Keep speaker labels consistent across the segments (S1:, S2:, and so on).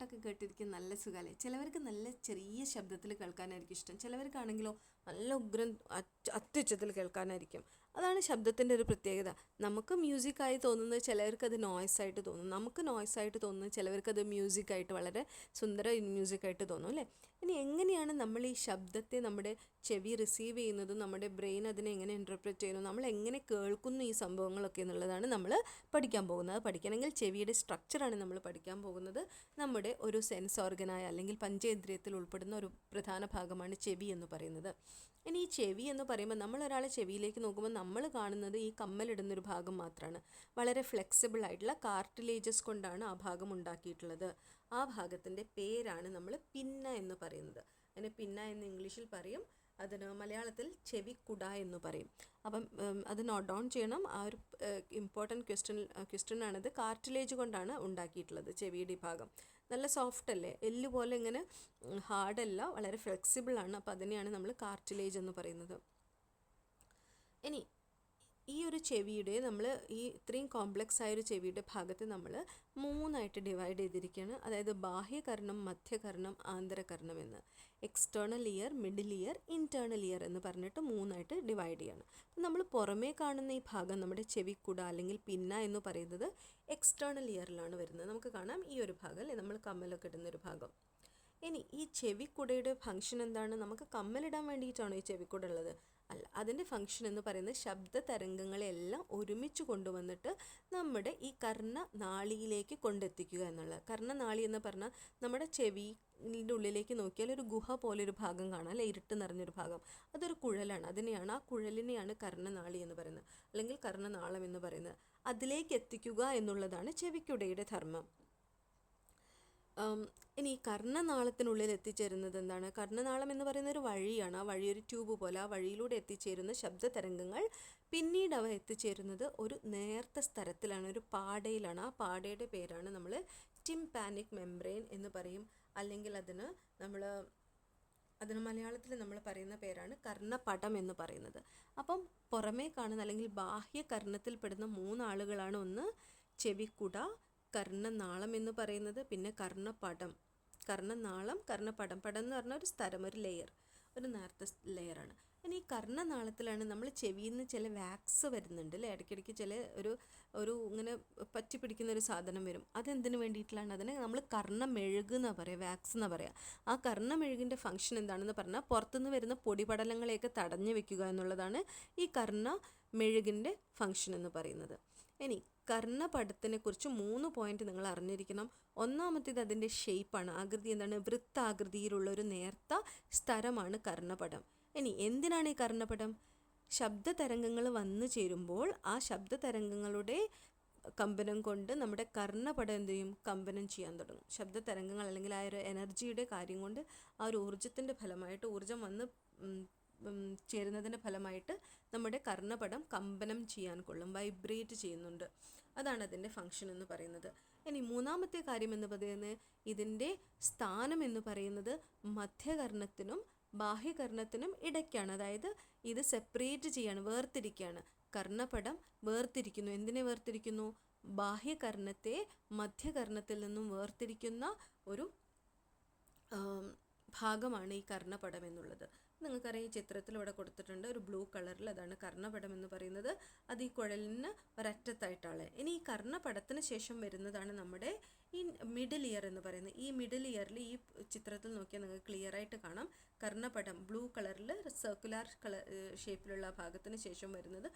S1: പാട്ടൊക്കെ കേട്ടിരിക്കാൻ നല്ല സുഖമല്ലേ? ചിലവർക്ക് നല്ല ചെറിയ ശബ്ദത്തിൽ കേൾക്കാനായിരിക്കും ഇഷ്ടം. ചിലവർക്കാണെങ്കിലോ നല്ല ഉഗ്രൻ അത്യ- അത്യുച്ചത്തിൽ കേൾക്കാനായിരിക്കും. അതാണ് ശബ്ദത്തിന്റെ ഒരു പ്രത്യേകത. നമുക്ക് മ്യൂസിക്കായി തോന്നുന്നത് ചിലവർക്ക് അത് നോയ്സായിട്ട് തോന്നും. നമുക്ക് നോയ്സായിട്ട് തോന്നുന്നത് ചിലവർക്ക് അത് മ്യൂസിക്കായിട്ട് വളരെ സുന്ദര മ്യൂസിക്കായിട്ട് തോന്നും അല്ലേ? ഇനി എങ്ങനെയാണ് നമ്മൾ ഈ ശബ്ദത്തെ നമ്മുടെ ചെവി റിസീവ് ചെയ്യുന്നതും നമ്മുടെ ബ്രെയിൻ അതിനെ എങ്ങനെ ഇന്റർപ്രറ്റ് ചെയ്യുന്നു നമ്മൾ എങ്ങനെ കേൾക്കുന്നു ഈ സംഭവങ്ങളൊക്കെ എന്നുള്ളതാണ് നമ്മൾ പഠിക്കാൻ പോകുന്നത്. പഠിക്കണമെങ്കിൽ ചെവിയുടെ സ്ട്രക്ചറാണ് നമ്മൾ പഠിക്കാൻ പോകുന്നത്. നമ്മുടെ ഒരു സെൻസ് ഓർഗനായ അല്ലെങ്കിൽ പഞ്ചേന്ദ്രിയത്തിൽ ഉൾപ്പെടുന്ന ഒരു പ്രധാന ഭാഗമാണ് ചെവി എന്ന് പറയുന്നത്. ഇനി ഈ ചെവി എന്ന് പറയുമ്പോൾ നമ്മൾ ഒരാളെ ചെവിയിലേക്ക് നോക്കുമ്പോൾ നമ്മൾ കാണുന്നത് ഈ കമ്മലിടുന്നൊരു ഭാഗം മാത്രമാണ്. വളരെ ഫ്ലെക്സിബിൾ ആയിട്ടുള്ള കാർട്ടിലേജസ് കൊണ്ടാണ് ആ ഭാഗം ഉണ്ടാക്കിയിട്ടുള്ളത്. ആ ഭാഗത്തിന്റെ പേരാണ് നമ്മൾ പിന്ന എന്ന് പറയുന്നത്. അതിന് പിന്ന എന്ന് ഇംഗ്ലീഷിൽ പറയും. അതിന് മലയാളത്തിൽ ചെവി കുട എന്ന് പറയും. അപ്പം അത് നോട്ട് ഡൗൺ ചെയ്യണം. ആ ഒരു ഇമ്പോർട്ടന്റ് ക്വസ്റ്റ്യൻ ക്വസ്റ്റ്യൻ ആണത് കാർട്ടിലേജ് കൊണ്ടാണ് ഉണ്ടാക്കിയിട്ടുള്ളത് ചെവിയുടെ ഭാഗം. നല്ല സോഫ്റ്റ് അല്ലേ? എല്ല് പോലെ ഇങ്ങനെ ഹാർഡല്ല വളരെ ഫ്ലെക്സിബിളാണ് അപ്പോൾ അതിനെയാണ് നമ്മൾ കാർട്ടിലേജ് എന്ന് പറയുന്നത്. ഇനി ഈ ഒരു ചെവിയുടെ നമ്മൾ ഈ ഇത്രയും കോംപ്ലക്സ് ആയ ഒരു ചെവിയുടെ ഭാഗത്ത് നമ്മൾ മൂന്നായിട്ട് ഡിവൈഡ് ചെയ്തിരിക്കുകയാണ് അതായത് ബാഹ്യകർണം മധ്യകർണം ആന്തരകർണം എന്ന്. External ear middle ear internal ear എന്ന് പറഞ്ഞിട്ട് മൂന്നായിട്ട് ഡിവൈഡ് ചെയ്യാണ്. അപ്പം നമ്മൾ പുറമേ കാണുന്ന ഈ ഭാഗം നമ്മുടെ ചെവിക്കുട അല്ലെങ്കിൽ പിന്ന എന്ന് പറയുന്നത് എക്സ്റ്റേണൽ ഇയറിലാണ് വരുന്നത്. നമുക്ക് കാണാം ഈ ഒരു ഭാഗം അല്ലേ? നമ്മൾ കമ്മലൊക്കെ ഇടുന്ന ഒരു ഭാഗം. ഇനി ഈ ചെവിക്കുടയുടെ ഫങ്ഷൻ എന്താണ്? നമുക്ക് കമ്മലിടാൻ വേണ്ടിയിട്ടാണോ ഈ ചെവിക്കുട ഉള്ളത്? അല്ല അതിന്റെ ഫംഗ്ഷൻ എന്ന് പറയുന്നത് ശബ്ദ തരംഗങ്ങളെല്ലാം ഒരുമിച്ച് കൊണ്ടുവന്നിട്ട് നമ്മുടെ ഈ കർണ നാളിയിലേക്ക് കൊണ്ടെത്തിക്കുക എന്നുള്ളത്. കർണനാളി എന്ന് പറഞ്ഞാൽ നമ്മുടെ ചെവി ഇതിന്റെ ഉള്ളിലേക്ക് നോക്കിയാൽ ഒരു ഗുഹ പോലെ ഒരു ഭാഗം കാണാം അല്ലെ? ഇരുട്ട് നിറഞ്ഞൊരു ഭാഗം. അതൊരു കുഴലാണ്. അതിനെയാണ് ആ കുഴലിനെയാണ് കർണനാളി എന്ന് പറയുന്നത്. അല്ലെങ്കിൽ കർണനാളം എന്ന് പറയുന്നത്. അതിലേക്ക് എത്തിക്കുക എന്നുള്ളതാണ് ചെവിക്കുടയുടെ ധർമ്മം. ഇനി കർണനാളത്തിനുള്ളിൽ എത്തിച്ചേരുന്നത് എന്താണ്? കർണനാളം എന്ന് പറയുന്ന ഒരു വഴിയാണ്. ആ വഴി ഒരു ട്യൂബ് പോലെ ആ വഴിയിലൂടെ എത്തിച്ചേരുന്ന ശബ്ദ തരംഗങ്ങൾ പിന്നീട് അവ എത്തിച്ചേരുന്നത് ഒരു നേർത്ത സ്ഥലത്തിലാണ് ഒരു പാടയിലാണ്. ആ പാടയുടെ പേരാണ് നമ്മൾ ടിംപാനിക് മെംബ്രെയിൻ എന്ന് പറയും. അല്ലെങ്കിൽ അതിന് നമ്മൾ അതിന് മലയാളത്തിൽ നമ്മൾ പറയുന്ന പേരാണ് കർണപടം എന്ന് പറയുന്നത്. അപ്പം പുറമേ കാണുന്ന അല്ലെങ്കിൽ ബാഹ്യ കർണത്തിൽപ്പെടുന്ന മൂന്നാളുകളാണ് ഒന്ന് ചെവിക്കുട കർണനാളം എന്ന് പറയുന്നത് പിന്നെ കർണപടം. കർണനാളം കർണപടം. പടം എന്ന് പറഞ്ഞാൽ ഒരു സ്ഥലം ഒരു ലെയർ ഒരു നേർത്ത ലെയറാണ് ഇനി ഈ കർണനാളത്തിലാണ് നമ്മൾ ചെവിയിൽ നിന്ന് ചില വാക്സ് വരുന്നുണ്ട് അല്ലേ? ഇടയ്ക്കിടയ്ക്ക് ചില ഒരു ഒരു ഇങ്ങനെ പറ്റി പിടിക്കുന്ന ഒരു സാധനം വരും. അതെന്തിനു വേണ്ടിയിട്ടുള്ളതാണ്? അതിനെ നമ്മൾ കർണമെഴുക് എന്ന് പറയുക വാക്സ് എന്ന് പറയുക ആ കർണമെഴുകിന്റെ ഫംഗ്ഷൻ എന്താണെന്ന് പറഞ്ഞാൽ പുറത്തുനിന്ന് വരുന്ന പൊടിപടലങ്ങളെയൊക്കെ തടഞ്ഞു വെക്കുക എന്നുള്ളതാണ് ഈ കർണ മെഴുകിന്റെ ഫംഗ്ഷൻ എന്ന് പറയുന്നത്. ഇനി കർണപടത്തിനെ കുറിച്ച് മൂന്ന് പോയിന്റ് നിങ്ങൾ അറിഞ്ഞിരിക്കണം. ഒന്നാമത്തേത് അതിന്റെ ഷേപ്പാണ് ആകൃതി എന്താണ്? വൃത്താകൃതിയിലുള്ള ഒരു നേർത്ത സ്ഥലമാണ് കർണപടം. ഇനി എന്തിനാണ് ഈ കർണപടം? ശബ്ദ തരംഗങ്ങൾ വന്നു ചേരുമ്പോൾ ആ ശബ്ദ തരംഗങ്ങളുടെ കമ്പനം കൊണ്ട് നമ്മുടെ കർണപടം എന്ത് ചെയ്യും? കമ്പനം ചെയ്യാൻ തുടങ്ങും. ശബ്ദ തരംഗങ്ങൾ അല്ലെങ്കിൽ ആ ഒരു എനർജിയുടെ കാര്യം കൊണ്ട് ആ ഒരു ഊർജത്തിന്റെ ഫലമായിട്ട് ഊർജം വന്ന് ചേരുന്നതിന്റെ ഫലമായിട്ട് നമ്മുടെ കർണപടം കമ്പനം ചെയ്യാൻ കൊള്ളും വൈബ്രേറ്റ് ചെയ്യുന്നുണ്ട്. അതാണ് അതിന്റെ ഫങ്ഷൻ എന്ന് പറയുന്നത്. ഇനി മൂന്നാമത്തെ കാര്യം എന്ന് പറയുന്നത് ഇതിന്റെ സ്ഥാനം എന്ന് പറയുന്നത് മധ്യകർണത്തിനും ബാഹ്യകർണത്തിനും ഇടയ്ക്കാണ്. അതായത് ഇത് സെപ്പറേറ്റ് ചെയ്യാണ് വേർതിരിക്കുകയാണ്. കർണപടം വേർതിരിക്കുന്നു. എന്തിനെ വേർതിരിക്കുന്നു? ബാഹ്യകർണത്തെ മധ്യകർണത്തിൽ നിന്നും വേർതിരിക്കുന്ന ഒരു ഭാഗമാണ് ഈ കർണപടം എന്നുള്ളത്. നിങ്ങൾക്കറിയാം ഈ ചിത്രത്തിൽ ഇവിടെ കൊടുത്തിട്ടുണ്ട് ഒരു ബ്ലൂ കളറിൽ അതാണ് കർണപടം എന്ന് പറയുന്നത്. അത് ഈ കുഴലിന് ഒരറ്റത്തായിട്ടാണ്. ഇനി ഈ കർണപടത്തിന് ശേഷം വരുന്നതാണ് നമ്മുടെ ഈ മിഡിൽ ഇയർ എന്ന് പറയുന്നത്. ഈ മിഡിൽ ഇയറിൽ ഈ ചിത്രത്തിൽ നോക്കിയാൽ നിങ്ങൾക്ക് ക്ലിയർ ആയിട്ട് കാണാം. കർണപടം ബ്ലൂ കളറിൽ സർക്കുലാർ കളർ ഷേപ്പിലുള്ള ഭാഗത്തിന് ശേഷം വരുന്നത്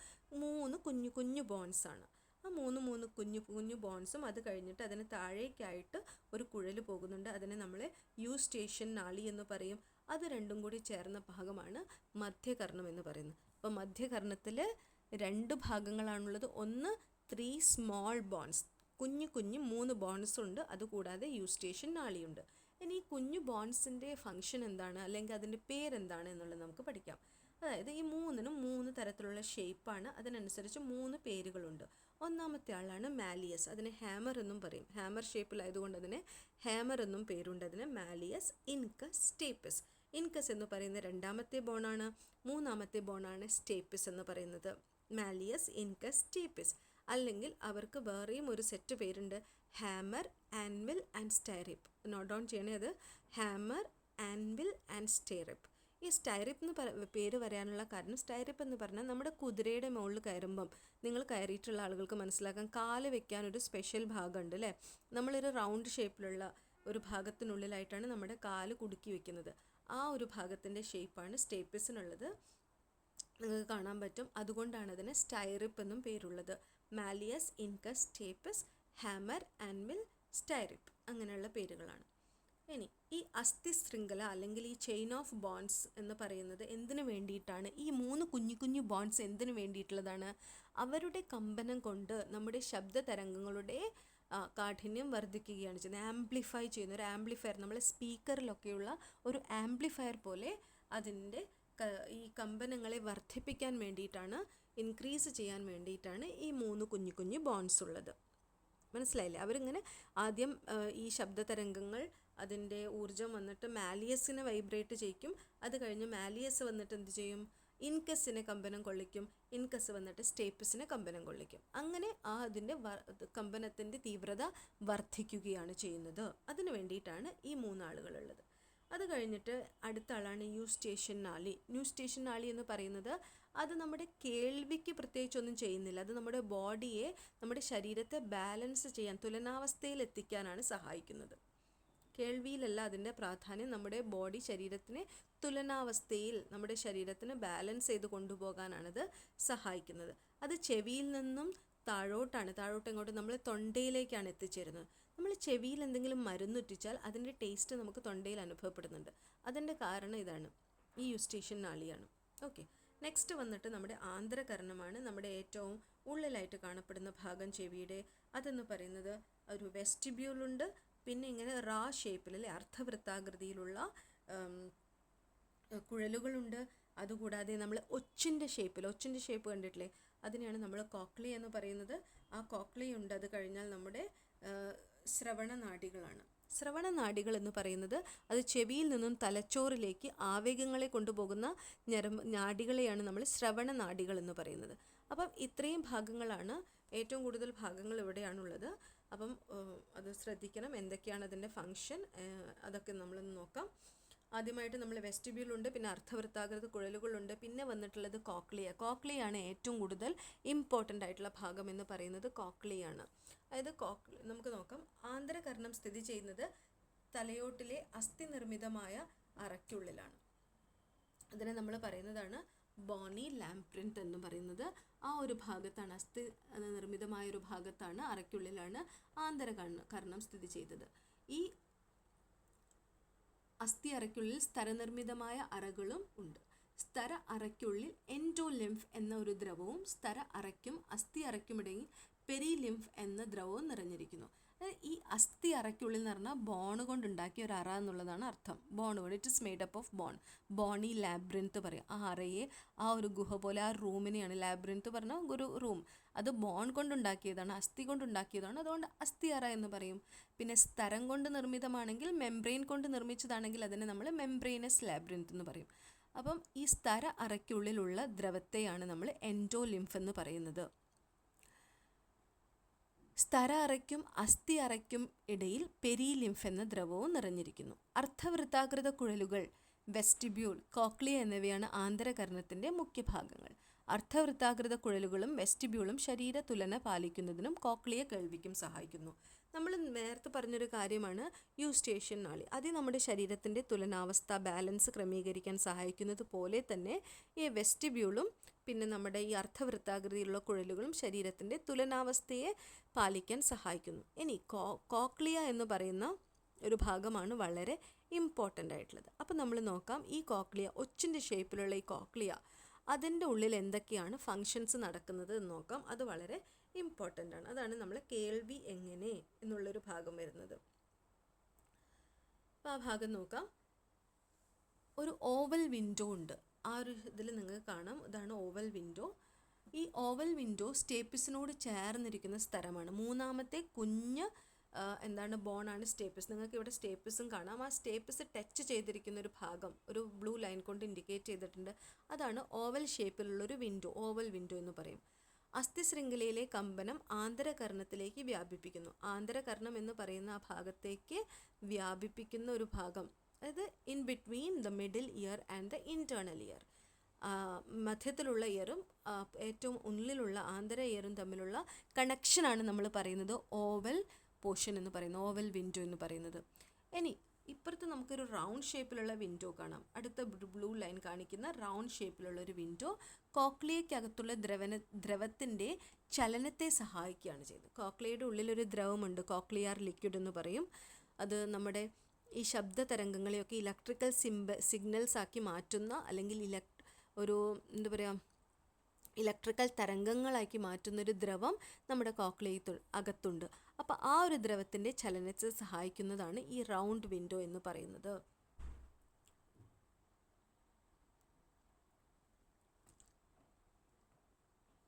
S1: മൂന്ന് കുഞ്ഞു കുഞ്ഞു ബോൺസ് ആണ്. ആ മൂന്ന് മൂന്ന് കുഞ്ഞു കുഞ്ഞു ബോൺസും അത് കഴിഞ്ഞിട്ട് അതിന് താഴേക്കായിട്ട് ഒരു കുഴൽ പോകുന്നുണ്ട്. അതിനെ നമ്മൾ യു സ്റ്റേഷൻ നാളി എന്ന് പറയും. അത് രണ്ടും കൂടി ചേർന്ന ഭാഗമാണ് മധ്യകർണം എന്ന് പറയുന്നത്. അപ്പോൾ മധ്യകർണത്തിൽ രണ്ട് ഭാഗങ്ങളാണുള്ളത്. ഒന്ന് ത്രീ സ്മോൾ ബോൺസ് കുഞ്ഞു കുഞ്ഞു മൂന്ന് ബോൺസ് ഉണ്ട്. അതുകൂടാതെ യൂസ്റ്റേഷൻ നാളിയുണ്ട്. ഇനി ഈ കുഞ്ഞു ബോൺസിന്റെ ഫങ്ഷൻ എന്താണ്? അല്ലെങ്കിൽ അതിന്റെ പേരെന്താണ് എന്നുള്ളത് നമുക്ക് പഠിക്കാം. അതായത് ഈ മൂന്നിനും മൂന്ന് തരത്തിലുള്ള ഷേപ്പാണ് അതിനനുസരിച്ച് മൂന്ന് പേരുകളുണ്ട്. ഒന്നാമത്തെ ആളാണ് മാലിയസ് അതിനെ ഹാമർ എന്നും പറയും. ഹാമർ ഷേപ്പിലായതുകൊണ്ട് അതിന് ഹാമർ എന്നും പേരുണ്ട്. അതിന് മാലിയസ് ഇൻക സ്റ്റേപ്പസ് ഇൻകസ് എന്ന് പറയുന്ന രണ്ടാമത്തെ ബോണാണ്. മൂന്നാമത്തെ ബോണാണ് സ്റ്റേപ്പിസ് എന്ന് പറയുന്നത്. Malleus incus stapes. അല്ലെങ്കിൽ അവർക്ക് വേറെയും ഒരു സെറ്റ് പേരുണ്ട്. Hammer anvil and stirrup. Note down ചെയ്യണേ അത്. Hammer anvil and stirrup. ഈ സ്റ്റൈറിപ്പ് എന്ന് പറ പേര് വരാനുള്ള കാരണം സ്റ്റൈറിപ്പ് എന്ന് പറഞ്ഞാൽ നമ്മുടെ കുതിരയുടെ മുകളിൽ കയറുമ്പം നിങ്ങൾ കയറിയിട്ടുള്ള ആളുകൾക്ക് മനസ്സിലാക്കാൻ കാൽ വെക്കാൻ ഒരു സ്പെഷ്യൽ ഭാഗമുണ്ട് അല്ലേ? നമ്മളൊരു റൗണ്ട് ഷേപ്പിലുള്ള ഒരു ഭാഗത്തിനുള്ളിലായിട്ടാണ് നമ്മുടെ കാൽ കുടുക്കി വെക്കുന്നത്. ആ ഒരു ഭാഗത്തിന്റെ ഷേപ്പാണ് സ്റ്റേപ്പിസിനുള്ളത് നിങ്ങൾക്ക് കാണാൻ പറ്റും. അതുകൊണ്ടാണ് അതിന് സ്റ്റൈറിപ്പ് എന്നും പേരുള്ളത്. Malleus incus stapes hammer anvil stirrup അങ്ങനെയുള്ള പേരുകളാണ്. ഇനി ഈ അസ്ഥി ശൃംഖല അല്ലെങ്കിൽ ഈ ചെയിൻ ഓഫ് ബോൺസ് എന്ന് പറയുന്നത് എന്തിനു വേണ്ടിയിട്ടാണ്? ഈ മൂന്ന് കുഞ്ഞു കുഞ്ഞു ബോൺസ് എന്തിനു വേണ്ടിയിട്ടുള്ളതാണ്? അവരുടെ കമ്പനം കൊണ്ട് നമ്മുടെ ശബ്ദ തരംഗങ്ങളുടെ കാഠിന്യം വർദ്ധിക്കുകയാണ് ചെയ്യുന്നത്. ആംപ്ലിഫൈ ചെയ്യുന്ന ഒരു ആംപ്ലിഫയർ നമ്മളെ സ്പീക്കറിലൊക്കെയുള്ള ഒരു ആംപ്ലിഫയർ പോലെ അതിന്റെ ഈ കമ്പനങ്ങളെ വർദ്ധിപ്പിക്കാൻ വേണ്ടിയിട്ടാണ് ഇൻക്രീസ് ചെയ്യാൻ വേണ്ടിയിട്ടാണ് ഈ മൂന്ന് കുഞ്ഞു കുഞ്ഞു ബോൺസ് ഉള്ളത്. മനസ്സിലായില്ലേ? അവരിങ്ങനെ ആദ്യം ഈ ശബ്ദ തരംഗങ്ങൾ അതിന്റെ ഊർജം വന്നിട്ട് മാലിയസിനെ വൈബ്രേറ്റ് ചെയ്യിക്കും. അത് കഴിഞ്ഞ് മാലിയസ് വന്നിട്ട് എന്ത് ചെയ്യും? ഇൻകസിനെ കമ്പനം കൊള്ളിക്കും ഇൻകസ് വന്നിട്ട് സ്റ്റേപ്പസിനെ കമ്പനം കൊള്ളിക്കും. അങ്ങനെ ആ അതിന്റെ കമ്പനത്തിന്റെ തീവ്രത വർദ്ധിക്കുകയാണ് ചെയ്യുന്നത്. അതിന് വേണ്ടിയിട്ടാണ് ഈ മൂന്നാളുകളുള്ളത്. അത് കഴിഞ്ഞിട്ട് അടുത്ത ആളാണ് യു സ്റ്റേഷൻ നാളി. ന്യൂ സ്റ്റേഷൻ നാളി എന്ന് പറയുന്നത് അത് നമ്മുടെ കേൾവിക്ക് പ്രത്യേകിച്ചൊന്നും ചെയ്യുന്നില്ല. അത് നമ്മുടെ ബോഡിയെ നമ്മുടെ ശരീരത്തെ ബാലൻസ് ചെയ്യാൻ തുലനാവസ്ഥയിൽ എത്തിക്കാനാണ് സഹായിക്കുന്നത്. കേൾവിയിലല്ല അതിന്റെ പ്രാധാന്യം. നമ്മുടെ ബോഡി ശരീരത്തിനെ തുലനാവസ്ഥയിൽ നമ്മുടെ ശരീരത്തിന് ബാലൻസ് ചെയ്ത് കൊണ്ടുപോകാനാണത് സഹായിക്കുന്നത്. അത് ചെവിയിൽ നിന്നും താഴോട്ടാണ്. താഴോട്ട് എങ്ങോട്ട് നമ്മൾ തൊണ്ടയിലേക്കാണ് എത്തിച്ചേരുന്നത്. നമ്മൾ ചെവിയിൽ എന്തെങ്കിലും മരുന്നുറ്റിച്ചാൽ അതിന്റെ ടേസ്റ്റ് നമുക്ക് തൊണ്ടയിൽ അനുഭവപ്പെടുന്നുണ്ട്. അതിന്റെ കാരണം ഇതാണ്. ഈ യുസ്റ്റേഷൻ നാളിയാണ്. ഓക്കെ നെക്സ്റ്റ് വന്നിട്ട് നമ്മുടെ ആന്തരകരണമാണ് നമ്മുടെ ഏറ്റവും ഉള്ളിലായിട്ട് കാണപ്പെടുന്ന ഭാഗം ചെവിയുടെ അതെന്ന് പറയുന്നത് ഒരു വെസ്റ്റിബ്യൂളുണ്ട് പിന്നെ ഇങ്ങനെ റാ ഷേപ്പിൽ അല്ലെ? അർദ്ധവൃത്താകൃതിയിലുള്ള കുഴലുകളുണ്ട്. അതുകൂടാതെ നമ്മൾ ഒച്ചിന്റെ ഷേപ്പിൽ ഒച്ചിന്റെ ഷേപ്പ് കണ്ടിട്ടില്ലേ? അതിനെയാണ് നമ്മൾ കോക്ലി എന്ന് പറയുന്നത്. ആ കോക്ലി ഉണ്ട് അത് കഴിഞ്ഞാൽ നമ്മുടെ ശ്രവണ നാഡികളാണ് ശ്രവണ നാഡികൾ എന്ന് പറയുന്നത് അത് ചെവിയിൽ നിന്നും തലച്ചോറിലേക്ക് ആവേഗങ്ങളെ കൊണ്ടുപോകുന്ന ഞരമ്പ് നാടികളെയാണ് നമ്മൾ ശ്രവണ നാഡികൾ എന്ന് പറയുന്നത്. അപ്പം ഇത്രയും ഭാഗങ്ങളാണ്. ഏറ്റവും കൂടുതൽ ഭാഗങ്ങൾ ഇവിടെയാണുള്ളത്. അപ്പം അത് ശ്രദ്ധിക്കണം. എന്തൊക്കെയാണ് അതിന്റെ ഫങ്ഷൻ? അതൊക്കെ നമ്മളൊന്ന് നോക്കാം. ആദ്യമായിട്ട് നമ്മൾ വെസ്റ്റിബ്യൂളുണ്ട് പിന്നെ അർദ്ധവൃത്താകൃത കുഴലുകളുണ്ട് പിന്നെ വന്നിട്ടുള്ളത് കോക്ലിയ. കോക്ലിയാണ് ഏറ്റവും കൂടുതൽ ഇമ്പോർട്ടന്റ് ആയിട്ടുള്ള ഭാഗം എന്ന് പറയുന്നത് കോക്ലിയാണ്. അതായത് കോക്ലി നമുക്ക് നോക്കാം. ആന്തരകർണം സ്ഥിതി ചെയ്യുന്നത് തലയോട്ടിലെ അസ്ഥി നിർമ്മിതമായ അറയ്ക്കുള്ളിലാണ്. അതിനെ നമ്മൾ പറയുന്നതാണ് ബോണി ലാംപ്രിന്റ് എന്ന് പറയുന്നത് ആ ഒരു ഭാഗത്താണ് അസ്ഥി നിർമ്മിതമായ ഒരു ഭാഗത്താണ് അറയ്ക്കുള്ളിലാണ് ആന്തര കർണം സ്ഥിതി ചെയ്തത്. ഈ അസ്ഥി അറയ്ക്കുള്ളിൽ സ്ഥരനിർമ്മിതമായ അറകളും ഉണ്ട്. സ്തര അറയ്ക്കുള്ളിൽ എൻഡോലിംഫ് എന്ന ഒരു ദ്രവവും സ്തര അറയ്ക്കും അസ്ഥി അറയ്ക്കുമിടയിൽ പെരിലിംഫ് എന്ന ദ്രവവും നിറഞ്ഞിരിക്കുന്നു. ഈ അസ്ഥി അറയ്ക്കുള്ളിൽ എന്ന് പറഞ്ഞാൽ ബോൺ കൊണ്ട് ഉണ്ടാക്കിയ ഒരു അറ എന്നുള്ളതാണ് അർത്ഥം. ബോൺ കൊണ്ട് it is made up of bone bony labyrinth പറയും. ആ അറയെ ആ ഒരു ഗുഹ പോലെ ആ റൂമിനെയാണ് ലാബ്രിൻത്ത് പറഞ്ഞ ഒരു റൂം അത് ബോൺ കൊണ്ടുണ്ടാക്കിയതാണ് അസ്ഥി കൊണ്ടുണ്ടാക്കിയതാണ്. അതുകൊണ്ട് അസ്ഥി അറ എന്ന് പറയും. പിന്നെ സ്ഥരം കൊണ്ട് നിർമ്മിതമാണെങ്കിൽ മെംബ്രെയിൻ കൊണ്ട് നിർമ്മിച്ചതാണെങ്കിൽ അതിനെ നമ്മൾ മെംബ്രെയിനസ് ലാബ്രിൻത്ത് എന്ന് പറയും. അപ്പം ഈ സ്ഥര അറയ്ക്കുള്ളിലുള്ള ദ്രവത്തെയാണ് നമ്മൾ എൻഡോലിംഫ് എന്ന് പറയുന്നത്. സ്ഥര അറയ്ക്കും അസ്ഥി അറയ്ക്കും ഇടയിൽ പെരിലിംഫ് എന്ന ദ്രവവും നിറഞ്ഞിരിക്കുന്നു. അർദ്ധവൃത്താകൃത കുഴലുകൾ വെസ്റ്റിബ്യൂൾ കോക്ലിയ എന്നിവയാണ് ആന്തരകർണത്തിന്റെ മുഖ്യഭാഗങ്ങൾ. അർദ്ധവൃത്താകൃത കുഴലുകളും വെസ്റ്റിബ്യൂളും ശരീര തുലന പാലിക്കുന്നതിനും കോക്ലിയ കേൾവിക്കും സഹായിക്കുന്നു. നമ്മൾ നേരത്തെ പറഞ്ഞൊരു കാര്യമാണ് യൂസ്റ്റേഷ്യൻ നാളി. അത് നമ്മുടെ ശരീരത്തിന്റെ തുലനാവസ്ഥ ബാലൻസ് ക്രമീകരിക്കാൻ സഹായിക്കുന്നത് പോലെ തന്നെ ഈ വെസ്റ്റിബ്യൂളും പിന്നെ നമ്മുടെ ഈ അർദ്ധവൃത്താകൃതിയിലുള്ള കുഴലുകളും ശരീരത്തിന്റെ തുലനാവസ്ഥയെ പാലിക്കാൻ സഹായിക്കുന്നു. ഇനി കോ കോക്ലിയ എന്ന് പറയുന്ന ഒരു ഭാഗമാണ് വളരെ ഇമ്പോർട്ടന്റ് ആയിട്ടുള്ളത്. അപ്പോൾ നമ്മൾ നോക്കാം ഈ കോക്ലിയ ഒച്ചിന്റെ ഷേപ്പിലുള്ള ഈ കോക്ലിയ അതിന്റെ ഉള്ളിൽ എന്തൊക്കെയാണ് ഫങ്ഷൻസ് നടക്കുന്നത് എന്ന് നോക്കാം. അത് വളരെ ഇമ്പോർട്ടന്റ് ആണ്. അതാണ് നമ്മൾ കേൾവി എങ്ങനെ എന്നുള്ളൊരു ഭാഗം വരുന്നത്. അപ്പോൾ ആ ഭാഗം നോക്കാം. ഒരു ഓവൽ വിൻഡോ ഉണ്ട്. ആ ഒരു ഇതിൽ നിങ്ങൾക്ക് കാണാം. ഇതാണ് ഓവൽ വിൻഡോ ഈ ഓവൽ വിൻഡോ സ്റ്റേപ്പിസിനോട് ചേർന്നിരിക്കുന്ന സ്ഥലമാണ്. മൂന്നാമത്തെ കുഞ്ഞ് എന്താണ് ബോണാണ് സ്റ്റേപ്പിസ്. നിങ്ങൾക്ക് ഇവിടെ സ്റ്റേപ്പിസും കാണാം. ആ സ്റ്റേപ്പിസ് ടച്ച് ചെയ്തിരിക്കുന്ന ഒരു ഭാഗം ഒരു ബ്ലൂ ലൈൻ കൊണ്ട് ഇൻഡിക്കേറ്റ് ചെയ്തിട്ടുണ്ട്. അതാണ് ഓവൽ ഷേപ്പിലുള്ള ഒരു വിൻഡോ ഓവൽ വിൻഡോ എന്ന് പറയും. അസ്ഥിശൃംഖലയിലെ കമ്പനം ആന്തരകർണത്തിലേക്ക് വ്യാപിപ്പിക്കുന്നു. ആന്തരകർണം എന്ന് പറയുന്ന ആ ഭാഗത്തേക്ക് വ്യാപിപ്പിക്കുന്ന ഒരു ഭാഗം അതായത് in between the middle ear and the internal ear മധ്യത്തിലുള്ള ഇയറും ഏറ്റവും ഉള്ളിലുള്ള ആന്തര ഇയറും തമ്മിലുള്ള കണക്ഷനാണ് നമ്മൾ പറയുന്നത്. ഓവൽ പോർഷൻ എന്ന് പറയുന്നത് ഓവൽ വിൻഡോ എന്ന് പറയുന്നത്. ഇനി ഇപ്പുറത്ത് നമുക്കൊരു റൗണ്ട് ഷേപ്പിലുള്ള വിൻഡോ കാണാം. അടുത്ത ബ്ലൂ ലൈൻ കാണിക്കുന്ന റൗണ്ട് ഷേപ്പിലുള്ള ഒരു വിൻഡോ കോക്ലിയക്കകത്തുള്ള ദ്രവന ദ്രവത്തിന്റെ ചലനത്തെ സഹായിക്കുകയാണ് ചെയ്യുന്നത്. കോക്ലിയയുടെ ഉള്ളിലൊരു ദ്രവമുണ്ട് കോക്ലിയാർ ലിക്വിഡ് എന്ന് പറയും. അത് നമ്മുടെ ഈ ശബ്ദ തരംഗങ്ങളെയൊക്കെ ഇലക്ട്രിക്കൽ സിംബ സിഗ്നൽസ് ആക്കി മാറ്റുന്ന അല്ലെങ്കിൽ ഇലക് ഒരു എന്താ പറയുക ഇലക്ട്രിക്കൽ തരംഗങ്ങളാക്കി മാറ്റുന്നൊരു ദ്രവം നമ്മുടെ കോക്ലിയത്തിൽ അകത്തുണ്ട്. അപ്പോൾ ആ ഒരു ദ്രവത്തിന്റെ ചലനത്തെ സഹായിക്കുന്നതാണ് ഈ റൗണ്ട് വിൻഡോ എന്ന് പറയുന്നത്.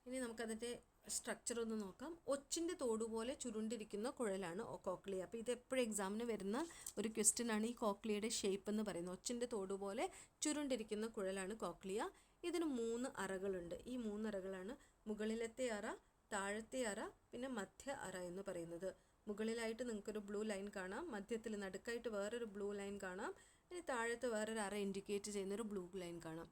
S1: ഇനി നമുക്കതിന്റെ സ്ട്രക്ചർ ഒന്ന് നോക്കാം. ഒച്ചിന്റെ തോടുപോലെ ചുരുണ്ടിരിക്കുന്ന കുഴലാണ് കോക്ലി. അപ്പോൾ ഇത് എപ്പോഴും എക്സാമിന് വരുന്ന ഒരു ക്വസ്റ്റ്യൻ ആണ് ഈ കോക്ലിയുടെ ഷേപ്പ് എന്ന് പറയുന്നത്. ഒച്ചിന്റെ തോടുപോലെ ചുരുണ്ടിരിക്കുന്ന കുഴലാണ് കോക്ലിയ. ഇതിന് മൂന്ന് അറകളുണ്ട്. ഈ മൂന്ന് അറകളാണ് മുകളിലത്തെ അറ താഴത്തെ അറ പിന്നെ മധ്യ അറ എന്ന് പറയുന്നത്. മുകളിലായിട്ട് നിങ്ങൾക്കൊരു ബ്ലൂ ലൈൻ കാണാം. മധ്യത്തിൽ നടുക്കായിട്ട് വേറൊരു ബ്ലൂ ലൈൻ കാണാം. ഇനി താഴത്ത് വേറൊരു അറ ഇൻഡിക്കേറ്റ് ചെയ്യുന്നൊരു ബ്ലൂ ലൈൻ കാണാം.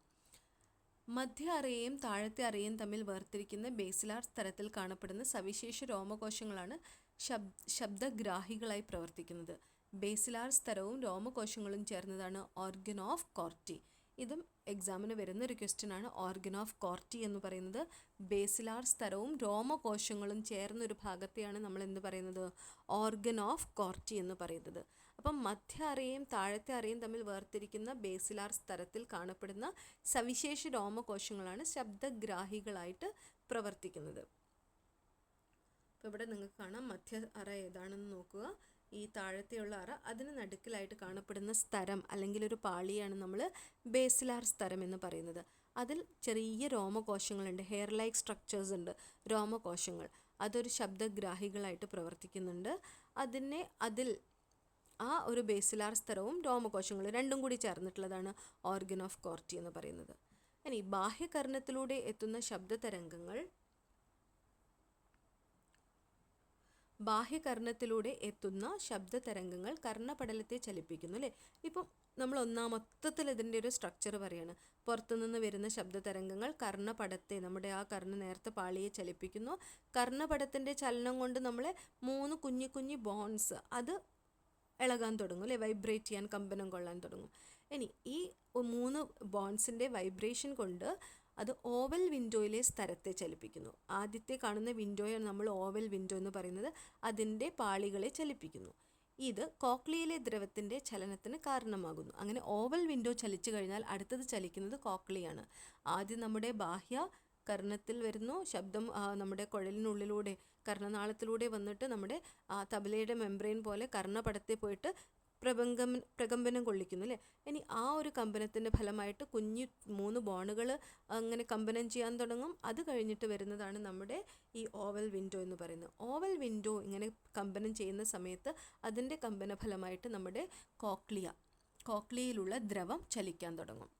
S1: മധ്യ അറയെയും താഴത്തെ അറയെയും തമ്മിൽ വേർതിരിക്കുന്ന ബേസിലാർ സ്തരത്തിൽ കാണപ്പെടുന്ന സവിശേഷ രോമകോശങ്ങളാണ് ശബ് ശബ്ദഗ്രാഹികളായി പ്രവർത്തിക്കുന്നത്. ബേസിലാർ സ്തരവും രോമകോശങ്ങളും ചേർന്നതാണ് ഓർഗൻ ഓഫ് കോർട്ടി ഇതും എക്സാമിന് വരുന്ന ഒരു ക്വസ്റ്റ്യൻ ആണ്. ഓർഗൻ ഓഫ് കോർട്ടി എന്ന് പറയുന്നത് ബേസിലാർ സ്തരവും രോമകോശങ്ങളും ചേർന്ന ഒരു ഭാഗത്തെയാണ് നമ്മൾ എന്ത് പറയുന്നത്? ഓർഗൻ ഓഫ് കോർട്ടി എന്ന് പറയുന്നത്. അപ്പം മധ്യ അറയും താഴത്തെ അറയും തമ്മിൽ വേർതിരിക്കുന്ന ബേസിലാർ സ്തരത്തിൽ കാണപ്പെടുന്ന സവിശേഷ രോമകോശങ്ങളാണ് ശബ്ദഗ്രാഹികളായിട്ട് പ്രവർത്തിക്കുന്നത്. അപ്പോൾ ഇവിടെ നിങ്ങൾക്ക് കാണാം മധ്യ അറ ഏതാണെന്ന് നോക്കുക. ഈ താഴത്തെയുള്ള അറ അതിന് നടുക്കിലായിട്ട് കാണപ്പെടുന്ന സ്ഥലം അല്ലെങ്കിൽ ഒരു പാളിയാണ് നമ്മൾ ബേസിലാർ സ്ഥലം എന്ന് പറയുന്നത്. അതിൽ ചെറിയ രോമകോശങ്ങളുണ്ട്. ഹെയർ ലൈക്ക് സ്ട്രക്ചേഴ്സ് ഉണ്ട്. രോമകോശങ്ങൾ. അതൊരു ശബ്ദഗ്രാഹികളായിട്ട് പ്രവർത്തിക്കുന്നുണ്ട്. അതിനെ അതിൽ ആ ഒരു ബേസിലാർ സ്ഥലവും രോമകോശങ്ങളും രണ്ടും കൂടി ചേർന്നിട്ടുള്ളതാണ് ഓർഗൻ ഓഫ് കോർട്ടി എന്ന് പറയുന്നത്. ഇനി ബാഹ്യകർണത്തിലൂടെ എത്തുന്ന ശബ്ദതരംഗങ്ങൾ ബാഹ്യകർണത്തിലൂടെ എത്തുന്ന ശബ്ദതരംഗങ്ങൾ കർണപടലത്തെ ചലിപ്പിക്കുന്നു അല്ലേ? ഇപ്പം നമ്മൾ ഒന്നാം മൊത്തത്തിൽ ഇതിന്റെ ഒരു സ്ട്രക്ചർ പറയാണ്. പുറത്തുനിന്ന് വരുന്ന ശബ്ദതരംഗങ്ങൾ കർണപടത്തെ നമ്മുടെ ആ കർണ നേരത്തെ പാളിയെ ചലിപ്പിക്കുന്നു. കർണപടത്തിന്റെ ചലനം കൊണ്ട് നമ്മളെ മൂന്ന് കുഞ്ഞു കുഞ്ഞു ബോൺസ് അത് ഇളകാൻ തുടങ്ങും അല്ലേ? വൈബ്രേറ്റ് ചെയ്യാൻ കമ്പനം കൊള്ളാൻ തുടങ്ങും. ഇനി ഈ മൂന്ന് ബോൺസിന്റെ വൈബ്രേഷൻ കൊണ്ട് അത് ഓവൽ വിൻഡോയിലെ സ്ഥലത്തെ ചലിപ്പിക്കുന്നു. ആദ്യത്തെ കാണുന്ന വിൻഡോയെ നമ്മൾ ഓവൽ വിൻഡോ എന്ന് പറയുന്നത്. അതിന്റെ പാളികളെ ചലിപ്പിക്കുന്നു. ഇത് കോക്ലിയയിലെ ദ്രവത്തിന്റെ ചലനത്തിന് കാരണമാകുന്നു. അങ്ങനെ ഓവൽ വിൻഡോ ചലിച്ചു കഴിഞ്ഞാൽ അടുത്തത് ചലിക്കുന്നത് കോക്ലിയാണ്. ആദ്യം നമ്മുടെ ബാഹ്യ കർണത്തിൽ വരുന്നു. ശബ്ദം നമ്മുടെ കുഴലിനുള്ളിലൂടെ കർണനാളത്തിലൂടെ വന്നിട്ട് നമ്മുടെ തബലയുടെ മെംബ്രെയിൻ പോലെ കർണപടത്തെ പോയിട്ട് പ്രകമ്പ പ്രകമ്പനം കൊള്ളിക്കുന്നു അല്ലേ? ഇനി ആ ഒരു കമ്പനത്തിന്റെ ഫലമായിട്ട് കുഞ്ഞു മൂന്ന് ബോണുകൾ അങ്ങനെ കമ്പനം ചെയ്യാൻ തുടങ്ങും. അത് കഴിഞ്ഞിട്ട് വരുന്നതാണ് നമ്മുടെ ഈ ഓവൽ വിൻഡോ എന്ന് പറയുന്നത്. ഓവൽ വിൻഡോ ഇങ്ങനെ കമ്പനം ചെയ്യുന്ന സമയത്ത് അതിന്റെ കമ്പന ഫലമായിട്ട് നമ്മുടെ കോക്ലിയ കോക്ലിയയിലുള്ള ദ്രവം ചലിക്കാൻ തുടങ്ങും.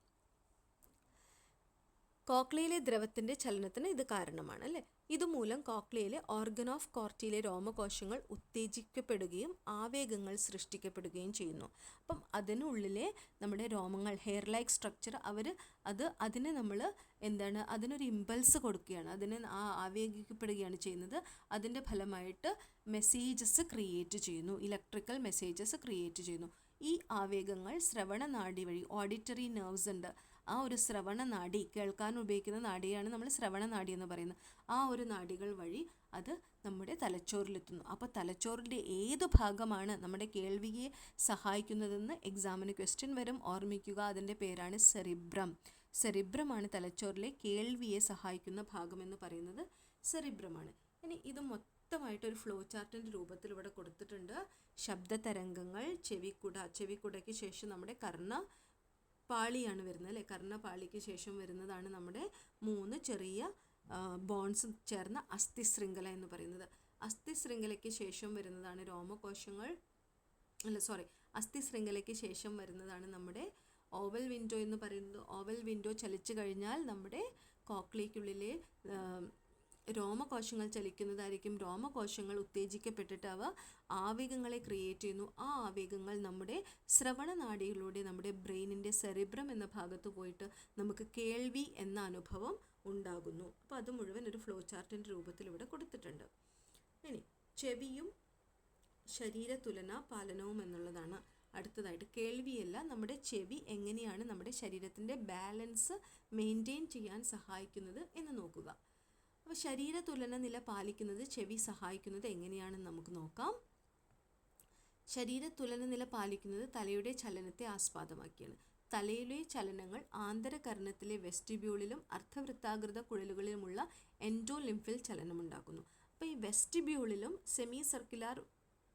S1: കോക്ലിയയിലെ ദ്രവത്തിന്റെ ചലനത്തിന് ഇത് കാരണമാണ് അല്ലേ? ഇതുമൂലം കോക്ലിയയിലെ ഓർഗൻ ഓഫ് കോർട്ടിയിലെ രോമകോശങ്ങൾ ഉത്തേജിക്കപ്പെടുകയും ആവേഗങ്ങൾ സൃഷ്ടിക്കപ്പെടുകയും ചെയ്യുന്നു. അപ്പം അതിനുള്ളിലെ നമ്മുടെ രോമങ്ങൾ ഹെയർ ലൈക്ക് സ്ട്രക്ചർ അവർ അത് അതിനെ നമ്മൾ എന്താണ് അതിനൊരു ഇമ്പൾസ് കൊടുക്കുകയാണ്. അതിനെ ആ ആവേഗിക്കപ്പെടുകയാണ് ചെയ്യുന്നത്. അതിന്റെ ഫലമായിട്ട് മെസ്സേജസ് ക്രിയേറ്റ് ചെയ്യുന്നു. ഇലക്ട്രിക്കൽ മെസ്സേജസ് ക്രിയേറ്റ് ചെയ്യുന്നു. ഈ ആവേഗങ്ങൾ ശ്രവണനാടി വഴി ഓഡിറ്ററി നെർവ്സ് ഉണ്ട്. ആ ഒരു ശ്രവണ നാഡി കേൾക്കാൻ ഉപയോഗിക്കുന്ന നാഡിയാണ് നമ്മൾ ശ്രവണ നാഡി എന്ന് പറയുന്നത്. ആ ഒരു നാഡികൾ വഴി അത് നമ്മുടെ തലച്ചോറിലെത്തുന്നു. അപ്പോൾ തലച്ചോറിന്റെ ഏത് ഭാഗമാണ് നമ്മുടെ കേൾവിയെ സഹായിക്കുന്നതെന്ന് എക്സാമിന് ക്വസ്റ്റ്യൻ വരും. ഓർമ്മിക്കുക അതിന്റെ പേരാണ് സെറിബ്രം. സെറിബ്രമാണ് തലച്ചോറിലെ കേൾവിയെ സഹായിക്കുന്ന ഭാഗമെന്ന് പറയുന്നത് സെറിബ്രമാണ്. ഇനി ഇത് മൊത്തമായിട്ട് ഒരു ഫ്ലോ ചാർട്ടിന്റെ രൂപത്തിൽ ഇവിടെ കൊടുത്തിട്ടുണ്ട്. ശബ്ദ തരംഗങ്ങൾ ചെവിക്കുട ചെവിക്കുടയ്ക്ക് ശേഷം നമ്മുടെ കർണ പാളിയാണ് വരുന്നത് അല്ലേ? കർണപാളിക്ക് ശേഷം വരുന്നതാണ് നമ്മുടെ മൂന്ന് ചെറിയ ബോൺസ് ചേർന്ന അസ്ഥി ശൃംഖല എന്ന് പറയുന്നത്. അസ്ഥി ശൃംഖലയ്ക്ക് ശേഷം വരുന്നതാണ് രോമകോശങ്ങൾ. അല്ല സോറി അസ്ഥി ശൃംഖലയ്ക്ക് ശേഷം വരുന്നതാണ് നമ്മുടെ ഓവൽ വിൻഡോ എന്ന് പറയുന്നത്. ഓവൽ വിൻഡോ ചലിച്ചു കഴിഞ്ഞാൽ നമ്മുടെ കോക്ലിക്കുള്ളിലെ രോമകോശങ്ങൾ ചലിക്കുന്നതായിരിക്കും. രോമകോശങ്ങൾ ഉത്തേജിക്കപ്പെട്ടിട്ട് അവ ആവേഗങ്ങളെ ക്രിയേറ്റ് ചെയ്യുന്നു. ആ ആവേഗങ്ങൾ നമ്മുടെ ശ്രവണനാടിയിലൂടെ നമ്മുടെ ബ്രെയിനിന്റെ സെറിബ്രം എന്ന ഭാഗത്ത് പോയിട്ട് നമുക്ക് കേൾവി എന്ന അനുഭവം ഉണ്ടാകുന്നു. അപ്പോൾ അത് മുഴുവൻ ഒരു ഫ്ലോ ചാർട്ടിന്റെ രൂപത്തിൽ ഇവിടെ കൊടുത്തിട്ടുണ്ട്. ഇനി ചെവിയും ശരീരതുലന പാലനവും എന്നുള്ളതാണ് അടുത്തതായിട്ട്. കേൾവിയല്ല നമ്മുടെ ചെവി എങ്ങനെയാണ് നമ്മുടെ ശരീരത്തിന്റെ ബാലൻസ് മെയിന്റെയിൻ ചെയ്യാൻ സഹായിക്കുന്നത് എന്ന് നോക്കുക. അപ്പോൾ ശരീരതുലന നില പാലിക്കുന്നത് ചെവി സഹായിക്കുന്നത് എങ്ങനെയാണെന്ന് നമുക്ക് നോക്കാം. ശരീരതുലന നില പാലിക്കുന്നത് തലയുടെ ചലനത്തെ ആസ്പദമാക്കിയാണ്. തലയിലെ ചലനങ്ങൾ ആന്തരകർണത്തിലെ വെസ്റ്റിബ്യൂളിലും അർദ്ധവൃത്താകൃത കുഴലുകളിലുമുള്ള എൻഡോലിംഫിൽ ചലനമുണ്ടാക്കുന്നു. അപ്പോൾ ഈ വെസ്റ്റിബ്യൂളിലും സെമി സർക്കുലാർ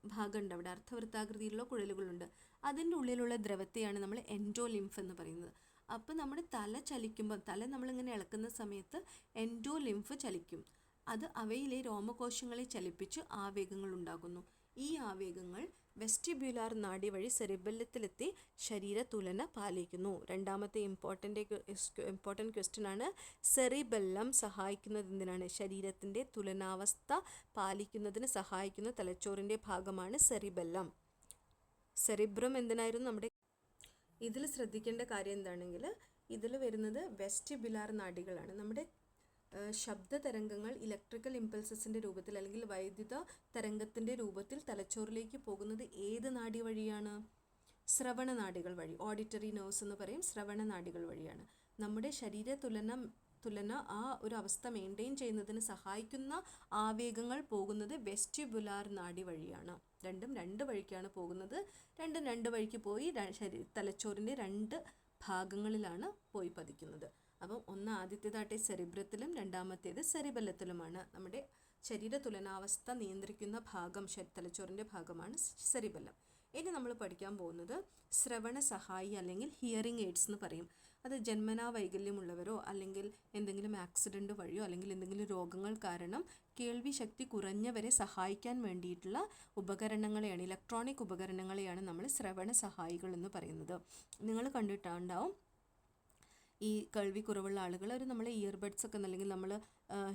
S1: ഭാഗമുണ്ട്. അവിടെ അർദ്ധവൃത്താകൃതിയിലുള്ള കുഴലുകളുണ്ട്. അതിന്റെ ഉള്ളിലുള്ള ദ്രവത്തെയാണ് നമ്മൾ എൻഡോലിംഫ് എന്ന് പറയുന്നത്. അപ്പോൾ നമ്മുടെ തല ചലിക്കുമ്പോൾ തല നമ്മളിങ്ങനെ ഇളക്കുന്ന സമയത്ത് എൻഡോ ലിംഫ് ചലിക്കും. അത് അവയിലെ രോമകോശങ്ങളെ ചലിപ്പിച്ച് ആവേഗങ്ങൾ ഉണ്ടാകുന്നു ഈ ആവേഗങ്ങൾ വെസ്റ്റിബ്യുലാർ നാഡി വഴി സെറിബല്യത്തിലെത്തി ശരീര തുലന പാലിക്കുന്നു. രണ്ടാമത്തെ ഇമ്പോർട്ടന്റ് ഇമ്പോർട്ടന്റ് ക്വസ്റ്റ്യൻ ആണ് സെറിബെല്ലം സഹായിക്കുന്നത് എന്തിനാണ്? ശരീരത്തിന്റെ തുലനാവസ്ഥ പാലിക്കുന്നതിന് സഹായിക്കുന്ന തലച്ചോറിന്റെ ഭാഗമാണ് സെറിബെല്ലം. സെറിബ്രം എന്തിനായിരുന്നു നമ്മുടെ ഇതിൽ ശ്രദ്ധിക്കേണ്ട കാര്യം എന്താണെങ്കിൽ ഇതിൽ വരുന്നത് വെസ്റ്റിബുലാർ നാഡികളാണ് നമ്മുടെ ശബ്ദ തരംഗങ്ങൾ ഇലക്ട്രിക്കൽ ഇമ്പൾസസിന്റെ രൂപത്തിൽ അല്ലെങ്കിൽ വൈദ്യുത തരംഗത്തിന്റെ രൂപത്തിൽ തലച്ചോറിലേക്ക് പോകുന്നത് ഏത് നാഡി വഴിയാണ്? ശ്രവണ നാഡികൾ വഴി ഓഡിറ്ററി നേഴ്സ് എന്ന് പറയും ശ്രവണ നാഡികൾ വഴിയാണ്. നമ്മുടെ ശരീര തുലനം തുലന ആ ഒരു അവസ്ഥ മെയിന്റെയിൻ ചെയ്യുന്നതിന് സഹായിക്കുന്ന ആവേഗങ്ങൾ പോകുന്നത് വെസ്റ്റിബുലാർ നാഡി വഴിയാണ്. രണ്ടും രണ്ട് വഴിക്കാണ് പോകുന്നത്. രണ്ടും രണ്ട് വഴിക്ക് പോയി ശരീ തലച്ചോറിന്റെ രണ്ട് ഭാഗങ്ങളിലാണ് പോയി പതിക്കുന്നത്. അപ്പം ഒന്ന് ആദ്യത്തേതാട്ടെ സെറിബ്രത്തിലും രണ്ടാമത്തേത് സെറിബലത്തിലുമാണ്. നമ്മുടെ ശരീര തുലനാവസ്ഥ നിയന്ത്രിക്കുന്ന ഭാഗം തലച്ചോറിന്റെ ഭാഗമാണ് സെറിബല്ലം ഇനി നമ്മൾ പഠിക്കാൻ പോകുന്നത് ശ്രവണ സഹായി അല്ലെങ്കിൽ ഹിയറിംഗ് എയ്ഡ്സ് എന്ന് പറയും. അത് ജന്മനാ വൈകല്യമുള്ളവരോ അല്ലെങ്കിൽ എന്തെങ്കിലും ആക്സിഡന്റ് വഴിയോ അല്ലെങ്കിൽ എന്തെങ്കിലും രോഗങ്ങൾ കാരണം കേൾവി ശക്തി കുറഞ്ഞവരെ സഹായിക്കാൻ വേണ്ടിയിട്ടുള്ള ഉപകരണങ്ങളെയാണ് ഇലക്ട്രോണിക് ഉപകരണങ്ങളെയാണ് നമ്മൾ ശ്രവണ സഹായികൾ എന്ന് പറയുന്നത്. നിങ്ങൾ കണ്ടിട്ടുണ്ടാവും ഈ കേൾവി കുറവുള്ള ആളുകൾ അവർ നമ്മൾ ഇയർബഡ്സ് ഒക്കെ അല്ലെങ്കിൽ നമ്മൾ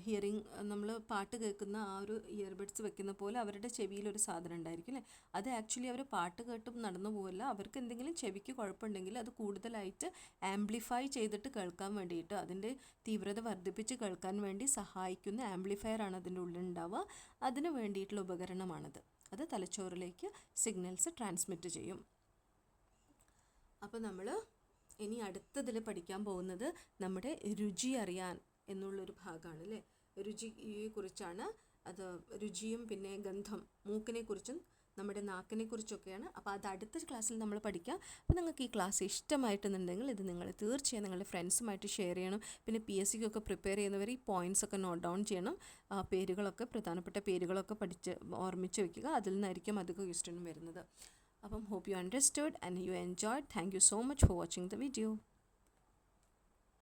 S1: ഹിയറിങ് നമ്മൾ പാട്ട് കേൾക്കുന്ന ആ ഒരു ഇയർബഡ്സ് വെക്കുന്ന പോലെ അവരുടെ ചെവിയിൽ ഒരു സാധനം ഉണ്ടായിരിക്കും അല്ലേ? അത് ആക്ച്വലി അവർ പാട്ട് കേട്ടും നടന്നു പോകല്ല അവർക്ക് എന്തെങ്കിലും ചെവിക്ക് കുഴപ്പമുണ്ടെങ്കിൽ അത് കൂടുതലായിട്ട് ആംപ്ലിഫൈ ചെയ്തിട്ട് കേൾക്കാൻ വേണ്ടിയിട്ട് അതിന്റെ തീവ്രത വർദ്ധിപ്പിച്ച് കേൾക്കാൻ വേണ്ടി സഹായിക്കുന്ന ആംപ്ലിഫയർ ആണ് അതിന്റെ ഉള്ളിൽ ഉണ്ടാവുക. അതിന് വേണ്ടിയിട്ടുള്ള ഉപകരണമാണത്. അത് തലച്ചോറിലേക്ക് സിഗ്നൽസ് ട്രാൻസ്മിറ്റ് ചെയ്യും. അപ്പോൾ നമ്മൾ ഇനി അടുത്തതിൽ പഠിക്കാൻ പോകുന്നത് നമ്മുടെ രുചി അറിയാൻ. എന്നുള്ളൊരു ഭാഗമാണ് അല്ലേ? രുചിയെ കുറിച്ചാണ് അത് രുചിയും പിന്നെ ഗന്ധം മൂക്കിനെക്കുറിച്ചും നമ്മുടെ നാക്കിനെക്കുറിച്ചൊക്കെയാണ്. അപ്പോൾ അത് അടുത്ത ക്ലാസ്സിൽ നമ്മൾ പഠിക്കാം. അപ്പോൾ നിങ്ങൾക്ക് ഈ ക്ലാസ് ഇഷ്ടമായിട്ടുണ്ടെങ്കിൽ ഇത് നിങ്ങൾ തീർച്ചയായും നിങ്ങളുടെ ഫ്രണ്ട്സുമായിട്ട് ഷെയർ ചെയ്യണം. പിന്നെ പി എസ് സിക്കൊക്കെ പ്രിപ്പയർ ചെയ്യുന്നവർ ഈ പോയിന്റ്സ് ഒക്കെ നോട്ട് ഡൗൺ ചെയ്യണം. പേരുകളൊക്കെ പ്രധാനപ്പെട്ട പേരുകളൊക്കെ പഠിച്ച് ഓർമ്മിച്ച് വെക്കുക. അതിൽ നിന്നായിരിക്കും അധികം ക്വസ്റ്റ്യനും വരുന്നത്. അപ്പം hope you understood and you enjoyed thank you so much for watching the video.